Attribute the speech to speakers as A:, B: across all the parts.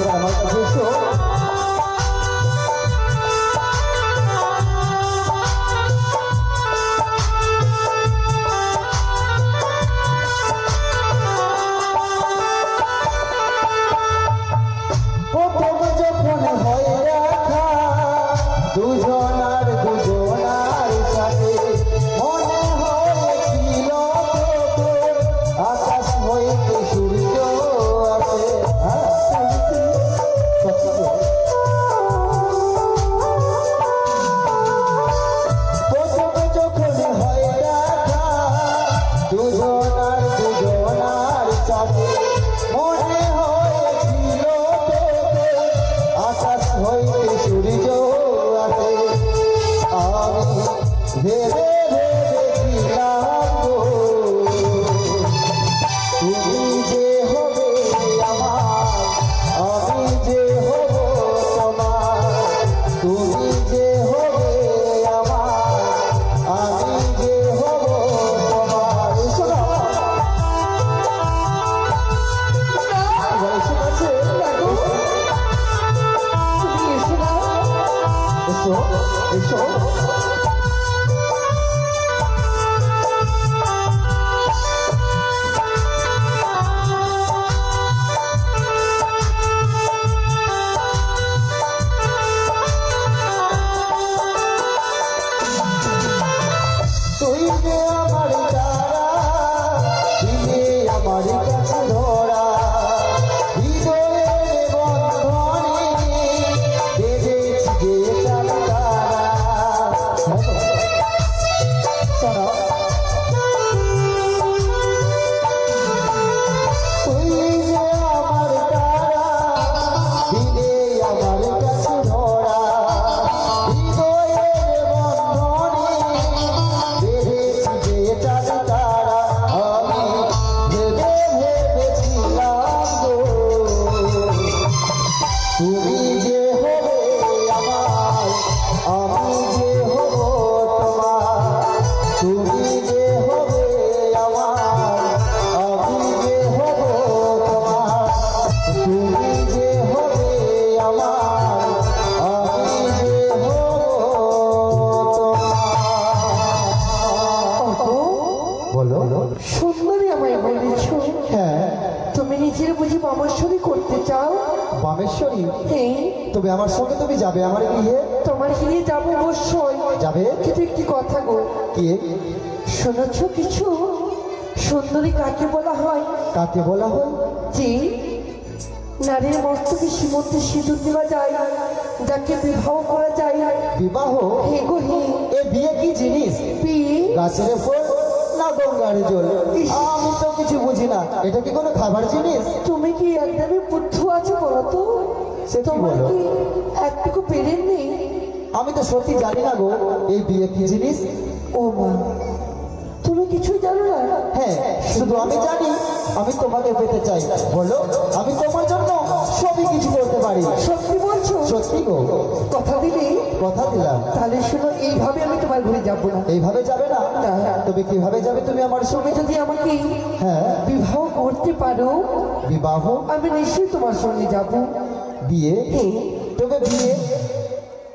A: এসে আমার কাছে এসো প্রথম 你手 তুমি যে হবে আমার আমি যে হব তোমার তুমি যে হবে আমার আমি যে হব তোমার তুমি যে হবে আমার আমি যে হব তোমার বলো।
B: সুন্দরী আমায় বলেছ।
A: হ্যাঁ।
B: তুমি নিজের বুঝি বামাশ্বরী করতে চাও?
A: বামেশ্বরী
B: হ্যাঁ
A: তবে আমার সঙ্গে তুমি যাবে আমার গৃহে?
B: তোমার গিয়ে যাব অবশ্যই।
A: যাবে?
B: কিন্তু একটি কথা গো।
A: কে?
B: শুনেছ কিছু? সুন্দরী কাকে বলা হয়?
A: কাকে বলা হয়?
B: যে নারীর মস্তকে সীমন্তে সিঁদুর দেওয়া যায় যাকে বিবাহ করা যায়।
A: না বিবাহ?
B: হে গো হে।
A: এ বিয়ে কি জিনিস?
B: বিয়ে?
A: গাছের ফল না গঙ্গার জল? আমি কিছু বুঝি না। এটা কি কোনো খাবার জিনিস?
B: তুমি কি একদমই বুদ্ধ আছো বলো তো?
A: সে কি
B: তোমার
A: বলো?
B: কি একটুকু পেরেন নেই?
A: আমি তো সত্যি জানি না গো এই বিয়ে কি জিনিস?
B: ও মা তুমি কিছুই জানো না?
A: হ্যাঁ শুধু আমি জানি আমি তোমাকে পেতে চাই। বলো আমি তোমার জন্য সবই কিছু করতে পারি।
B: সত্যি বলছো?
A: সত্যি গো।
B: কথা দিলে
A: কথা দিলাম।
B: তাহলে শোনো এইভাবে আমি তোমার ঘরে যাব না।
A: এইভাবে যাবে না। তবে কীভাবে যাবে তুমি আমার সঙ্গে?
B: যদি আমাকে
A: হ্যাঁ।
B: বিবাহ করতে পারো।
A: বিবাহ?
B: আমি নিশ্চয়ই তোমার সঙ্গে যাব।
A: বিয়ে? তবে বিয়ে?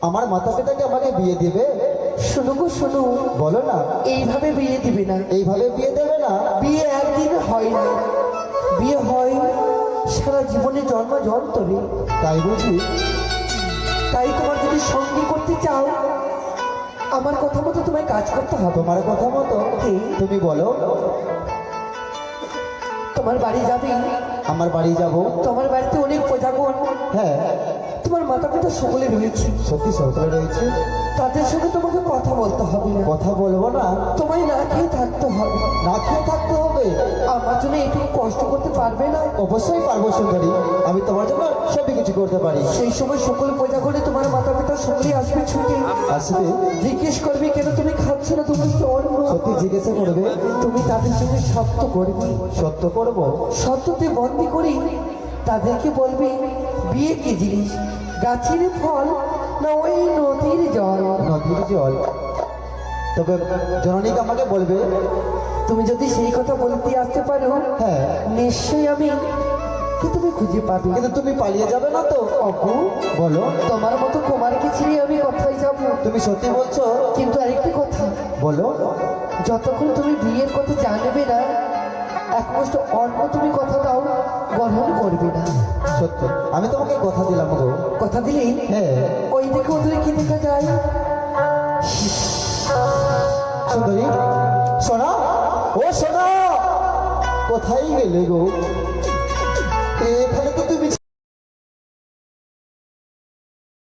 A: আমার মাতা পিতাকে আমাকে বিয়ে দেবে?
B: শোনো গো শোনো।
A: বলো না।
B: এইভাবে বিয়ে দিবে না।
A: এইভাবে বিয়ে দেবে না?
B: বিয়ে একদিন হয় না। বিয়ে হয় সারা জীবনে জন্ম যন্ত্রে
A: তাই বুঝি?
B: তাই তোমার যদি সঙ্গী করতে চাও আমার কথা মতো তোমায় কাজ করতে হবে
A: তোমার কথা মতো।
B: কি?
A: তুমি বলো।
B: তোমার বাড়ি যাবে?
A: আমার বাড়ি যাব।
B: তোমার বাড়িতে অনেক প্রজাগণ।
A: হ্যাঁ।
B: তোমার মাতা পিতা সকলে রয়েছে
A: সত্যি সরকার রয়েছে
B: তাদের সঙ্গে তোমাকে কথা বলতে হবে না।
A: কথা বলব না?
B: তোমায় না খেয়ে থাকতে হবে।
A: না খেয়ে থাকতে হবে?
B: আমার জন্য এইটুকু কষ্ট করতে পারবে না?
A: অবশ্যই পারব সুন্দরী। আমি তোমার জন্য সবই কিছু করতে পারি।
B: সেই সময় সকল প্রজা করে তোমার মাতা পিতা সকলেই আসবে ছুটে।
A: আসবে?
B: জিজ্ঞেস করবে কেন তুমি খাচ্ছ না? তুমি কি অন্য
A: সত্যি জিজ্ঞাসা করবে?
B: তুমি তাদের সঙ্গে সত্য করবে।
A: সত্য করব?
B: সত্যতে বন্দি করি তাদেরকে বলবে বিয়ে কি জিনিস গাছের ফল না ওই নদীর জল?
A: নদীর জল। তবে জননীকে আমাকে বলবে
B: তুমি যদি সেই কথা বলতে আসতে পারো
A: হ্যাঁ।
B: নিশ্চয়ই আমি কি তুমি খুঁজে পাবে?
A: কিন্তু তুমি পালিয়ে যাবে না তো।
B: অপু
A: বলো
B: তোমার মতো কুমারকে ছেড়ে আমি কোথায় যাব।
A: তুমি সত্যি বলছো?
B: কিন্তু আরেকটি কথা
A: বলো।
B: যতক্ষণ তুমি বিয়ের কথা জানবে না একমাত্র অন্য তুমি কথা দাও গ্রহণ করবে না।
A: সত্য। আমি তোমাকে কথা দিলাম গো।
B: কথা দিলেই
A: হ্যাঁ।
B: ওই দিকে ওদের কি দেখা যায়?
A: সুন্দরী সোনা ও সোনা কোথায় গেলে গো? এখানে তো তুমি